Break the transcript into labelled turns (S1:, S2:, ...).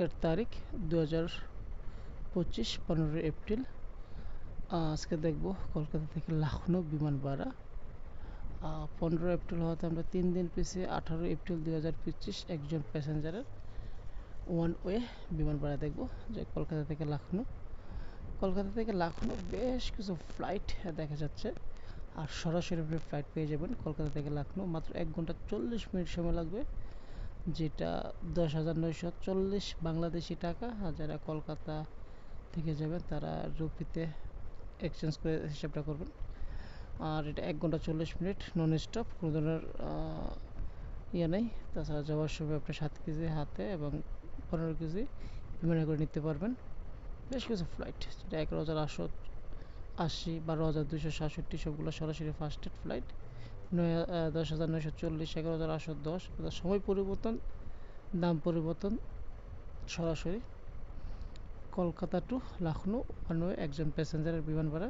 S1: আজকের তারিখ দু হাজার পঁচিশ, পনেরোই এপ্রিল। আজকে দেখব কলকাতা থেকে লখনৌ বিমান ভাড়া পনেরো এপ্রিল হওয়াতে আমরা তিন দিন পিছিয়ে আঠারো এপ্রিল দু হাজার পঁচিশ একজন প্যাসেঞ্জারের ওয়ান ওয়ে বিমান ভাড়া দেখব যে কলকাতা থেকে লখনৌ। কলকাতা থেকে লখনৌ বেশ কিছু ফ্লাইট দেখা যাচ্ছে। আর সরাসরি ফ্লাইট পেয়ে যাবেন কলকাতা থেকে লখনৌ। মাত্র এক ঘণ্টা চল্লিশ মিনিট সময় লাগবে। যেটা দশ হাজার নয়শো চল্লিশ বাংলাদেশি টাকা আর যারা কলকাতা থেকে যাবেন, তারা রুপিতে এক্সচেঞ্জ করে হিসাবটা করবেন। আর এটা এক ঘণ্টা চল্লিশ মিনিট নন স্টপ কোনো ধরনের ইয়ে নেই। তাছাড়া যাওয়ার সময় আপনি সাত কেজি হাতে এবং পনেরো কেজি বিমানে করে নিতে পারবেন। বেশ কিছু ফ্লাইট যেটা এগারো হাজার আটশো আশি বারো হাজার দুশো সাতষট্টি, সবগুলো সরাসরি ফার্স্ট ফ্লাইট দশ হাজার নয়শো চল্লিশ, এগারো হাজার সময় পরিবর্তন, দাম পরিবর্তন, সরাসরি কলকাতা টু লখনৌ একজন প্যাসেঞ্জারের বিমান ভাড়া।